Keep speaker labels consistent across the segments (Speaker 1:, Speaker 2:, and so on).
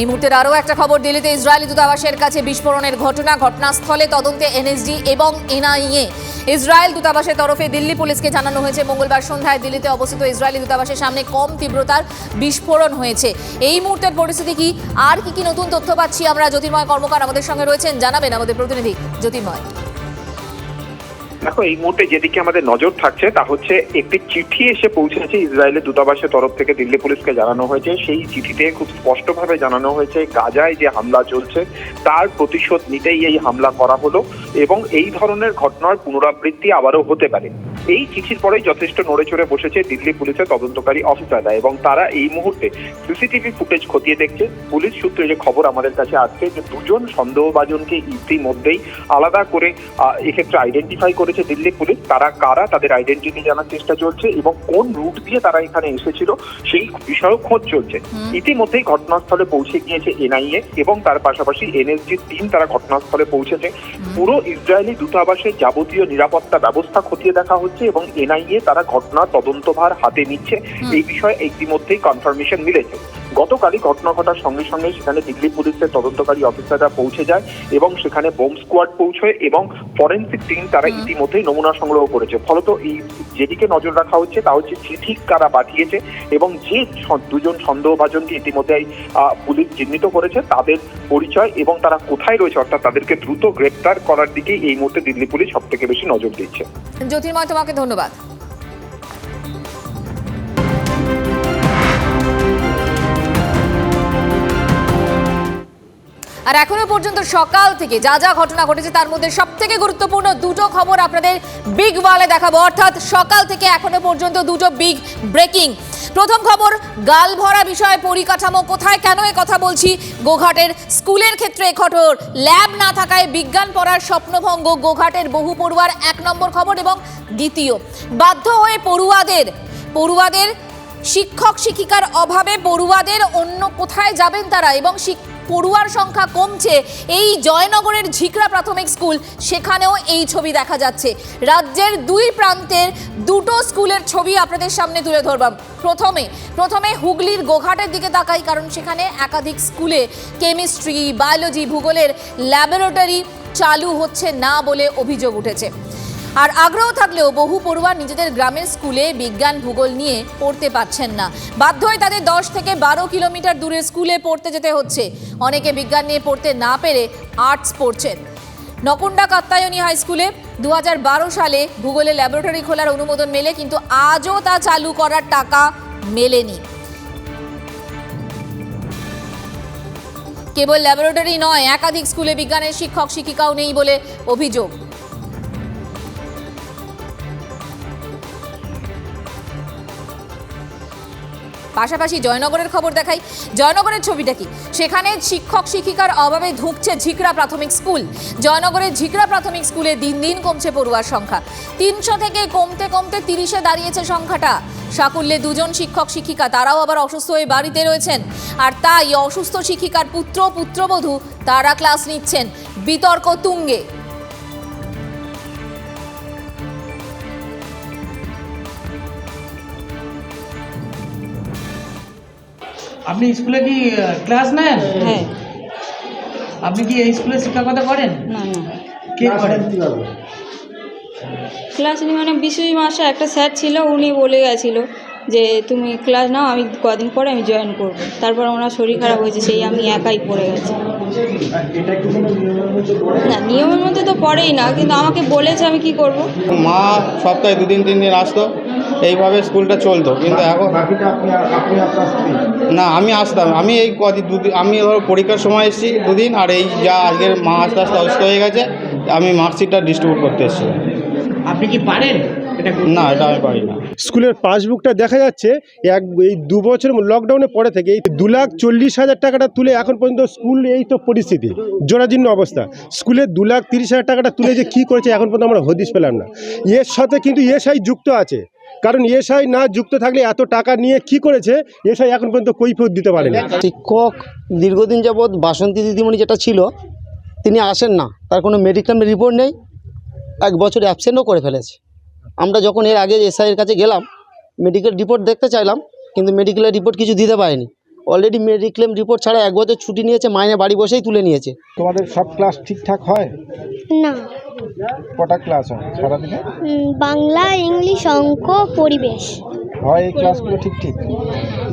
Speaker 1: এই মুহূর্তের আরও একটা খবর, দিল্লিতে ইসরায়েলি দূতাবাসের কাছে বিস্ফোরণের ঘটনা, ঘটনাস্থলে তদন্তে এনএসজি এবং এনআইএ। ইসরায়েল দূতাবাসের তরফে দিল্লি পুলিশকে জানানো হয়েছে, মঙ্গলবার সন্ধ্যায় দিল্লিতে অবস্থিত ইসরায়েলি দূতাবাসের সামনে কম তীব্রতার বিস্ফোরণ হয়েছে। এই মুহূর্তের পরিস্থিতি কি? আর কি কি নতুন তথ্য পাচ্ছি আমরা, জ্যোতির্ময় কর্মকার আমাদের সঙ্গে রয়েছেন। জানাবেন আমাদের প্রতিনিধি জ্যোতির্ময়।
Speaker 2: দেখো, এই মুহূর্তে যেদিকে আমাদের নজর থাকছে, তা হচ্ছে একটি চিঠি এসে পৌঁছেছে ইসরায়েলের দূতাবাসের তরফ থেকে দিল্লি পুলিশকে জানানো হয়েছে। সেই চিঠিতে খুব স্পষ্টভাবে জানানো হয়েছে, গাজায় যে হামলা চলছে, তার প্রতিশোধ নিতেই এই হামলা করা হলো এবং এই ধরনের ঘটনার পুনরাবৃত্তি আবারও হতে পারে। এই চিঠির পরেই যথেষ্ট নড়ে চড়ে বসেছে দিল্লি পুলিশের তদন্তকারী অফিসাররা এবং তারা এই মুহূর্তে সিসিটিভি ফুটেজ খতিয়ে দেখছে। পুলিশ সূত্রে যে খবর আমাদের কাছে আসছে যে দুজন সন্দেহভাজনকে ইতিমধ্যেই আলাদা করে এক্ষেত্রে আইডেন্টিফাই করেছে দিল্লি পুলিশ। তারা কারা তাদের আইডেন্টিটি জানার চেষ্টা চলছে এবং কোন রুট দিয়ে তারা এখানে এসেছিল সেই বিষয়েও খোঁজ চলছে। ইতিমধ্যেই ঘটনাস্থলে পৌঁছে গিয়েছে এনআইএ এবং তার পাশাপাশি এনএসজির টিম তারা ঘটনাস্থলে পৌঁছেছে। পুরো ইসরায়েলি দূতাবাসের যাবতীয় নিরাপত্তা ব্যবস্থা খতিয়ে দেখা হচ্ছে। এবং এনআইএ তারা ঘটনা তদন্তভার হাতে নিচ্ছে। এই বিষয়ে ইতিমধ্যেই কনফার্মেশন মিলেছে। গতকালই ঘটনা ঘটার সঙ্গে সঙ্গে সেখানে দিল্লি পুলিশের তদন্তকারী অফিসাররা পৌঁছে যায় এবং সেখানে বোম স্কোয়াড পৌঁছয় এবং ফরেন্সিক টিম তারা। ইতিমধ্যেই নমুনা সংগ্রহ করেছে। ফলত এই যেদিকে নজর রাখা হচ্ছে তা হচ্ছে চিঠি কারা পাঠিয়েছে এবং যে দুজন সন্দেহভাজনকে ইতিমধ্যেই আহ, পুলিশ চিহ্নিত করেছে তাদের পরিচয় এবং তারা কোথায় রয়েছে অর্থাৎ তাদেরকে দ্রুত গ্রেপ্তার করার দিকেই এই মুহূর্তে দিল্লি পুলিশ সব থেকে বেশি নজর দিচ্ছে।
Speaker 1: জ্যোতির্ময় তোমাকে ধন্যবাদ। আর এখনও পর্যন্ত সকাল থেকে যা যা ঘটনা ঘটেছে তার মধ্যে সব থেকে গুরুত্বপূর্ণ দুটো খবর আপনাদের বিগ ওয়ালে দেখাবো। অর্থাৎ সকাল থেকে এখনও পর্যন্ত দুটো বিগ ব্রেকিং প্রথম খবর, গাল ভরা বিষয়ে, পরিকাঠামো কোথায়, কেন এ কথা বলছি? গোঘাটের স্কুলের ক্ষেত্রে খবর ল্যাব না থাকায় বিজ্ঞান পড়ার স্বপ্নভঙ্গ গোঘাটের বহু পড়ুয়ার এক নম্বর খবর এবং দ্বিতীয়। বাধ্য হয়ে পড়ুয়াদের পড়ুয়াদের শিক্ষক শিক্ষিকার অভাবে পড়ুয়াদের অন্য কোথায় যাবেন তারা এবং শিক- পড়ুয়ার সংখ্যা কমছে। এই জয়নগরের ঝিকরা প্রাথমিক স্কুল, সেখানেও এই ছবি দেখা যাচ্ছে। রাজ্যের দুই প্রান্তের দুটো স্কুলের ছবি আপনাদের সামনে তুলে ধরবাম প্রথমে প্রথমে হুগলির গোঘাটের দিকে তাকাই, কারণ সেখানে একাধিক স্কুলে কেমিস্ট্রি, বায়োলজি, ভূগোলের ল্যাবরেটরি চালু হচ্ছে না বলে অভিযোগ উঠেছে। আর আগ্রহ থাকলেও বহু পড়ুয়া নিজেদের গ্রামের স্কুলে বিজ্ঞান ভূগোল নিয়ে পড়তে পারছেন না। বাধ্য হয়ে তাদের দশ থেকে বারো কিলোমিটার দূরের স্কুলে পড়তে যেতে হচ্ছে। অনেকে বিজ্ঞান নিয়ে পড়তে না পেরে আর্টস পড়ছেন। নকুন্ডা কাত্তায়নী হাই স্কুলে দু হাজার বারো সালে ভূগোলে ল্যাবরেটরি খোলার অনুমোদন মেলে, কিন্তু আজও তা চালু করার টাকা মেলেনি। কেবল ল্যাবরেটরি নয়, একাধিক স্কুলে বিজ্ঞানের শিক্ষক শিক্ষিকাও নেই বলে অভিযোগ। পাশাপাশি জয়নগরের খবর দেখাই। জয়নগরের ছবিটা কি? সেখানে শিক্ষক শিক্ষিকার অভাবে ধুঁকছে ঝিকরা প্রাথমিক স্কুল। জয়নগরের ঝিকরা প্রাথমিক স্কুলে দিন দিন কমছে পড়ুয়ার সংখ্যা। তিনশো থেকে কমতে কমতে তিরিশে দাঁড়িয়েছে সংখ্যাটা। সাকুল্যে দুজন শিক্ষক শিক্ষিকা, তারাও আবার অসুস্থ হয়ে বাড়িতে রয়েছেন। আর তাই অসুস্থ শিক্ষিকার পুত্র, পুত্রবধূ, তারা ক্লাস নিচ্ছেন বিতর্ক তুঙ্গে।
Speaker 3: আপনি স্কুলে কি ক্লাস নেন?
Speaker 4: হ্যাঁ।
Speaker 3: আপনি কি এই স্কুলে শিক্ষকতা করেন?
Speaker 4: না না।
Speaker 3: কে করেন?
Speaker 4: ক্লাস নিয়ে মানে বিশেষ মাসে একটা স্যার ছিল উনি বলে গেছিল যে তুমি ক্লাস নাও আমি কদিন পরে আমি জয়েন করব। তারপর ওনার শরীর খারাপ হয়েছে সেই আমি একাই পড়ে গেছি। না নিয়মের মধ্যে তো পড়েই না কিন্তু আমাকে বলেছে আমি কি করব।
Speaker 5: মা সপ্তাহে দুদিন তিন দিন আসতো। এইভাবে স্কুলটা চলতো কিন্তু এখন না আমি আসতাম আমি এই কদিন দুদিন আমি ধরো পরীক্ষার সময় এসেছি দুদিন আর এই যা আজকের মা আস্তে আস্তে অসুস্থ হয়ে গেছে আমি মার্কশিটটা ডিস্ট্রিবিউট করতে এসেছি
Speaker 3: আপনি কি পারেন?
Speaker 5: না এটা আমি পারি না।
Speaker 6: স্কুলের পাসবুকটা দেখা যাচ্ছে এক এই দু বছর লকডাউনের পরে থেকে এই দু লাখ চল্লিশ হাজার টাকাটা তুলে এখন পর্যন্ত স্কুল এই তো পরিস্থিতি জরাজীর্ণ অবস্থা। স্কুলে দু লাখ তিরিশ হাজার টাকাটা তুলে যে কী করেছে এখন পর্যন্ত আমরা হদিশ পেলাম না। এর সাথে কিন্তু এসআই যুক্ত আছে। কারণ এসআই না যুক্ত থাকলে এত টাকা নিয়ে কি করেছে? এসআই এখন পর্যন্ত কৈফত দিতে পারেনি।
Speaker 7: শিক্ষক দীর্ঘদিন যাবৎ বাসন্তী দিদিমণি যেটা ছিল, তিনি আসেন না। তার কোনো মেডিকেল রিপোর্ট নেই। এক বছর অ্যাবসেন্টও করে ফেলেছে। আমরা যখন এর আগে এসআইয়ের কাছে গেলাম মেডিকেল রিপোর্ট দেখতে চাইলাম, কিন্তু মেডিকেলের রিপোর্ট কিছু দিতে পারেনি। অলরেডি মেডিক্লেম রিপোর্ট ছাড়া এক বছর ছুটি নিয়েছে মাইনে বাড়ি বসেই তুলে নিয়েছে।
Speaker 8: তোমাদের সব ক্লাস ঠিকঠাক হয়?
Speaker 9: না।
Speaker 8: কটা ক্লাস হয় সারাদিনে?
Speaker 9: বাংলা ইংলিশ অঙ্ক পরিবেশ।
Speaker 8: হয় এই ক্লাসগুলো ঠিক ঠিক?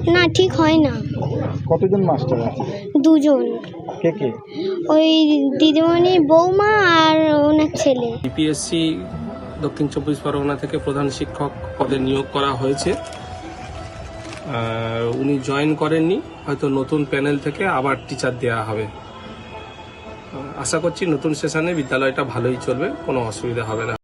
Speaker 9: না ঠিক হয় না।
Speaker 8: কতজন মাস্টার আছে?
Speaker 9: দুজন।
Speaker 8: কে কে?
Speaker 9: ওই দিদিমণি বৌমা আর ওনার ছেলে।
Speaker 10: ইপিএসসি দক্ষিণ চব্বিশ পরগনা থেকে প্রধান শিক্ষক পদে নিয়োগ করা হয়েছে। উনি জয়েন করেননি, হয়তো নতুন প্যানেল থেকে আবার টিচার দেওয়া হবে। আশা করছি নতুন সেশনে বিদ্যালয়টা ভালোই চলবে, কোনো অসুবিধা হবে না।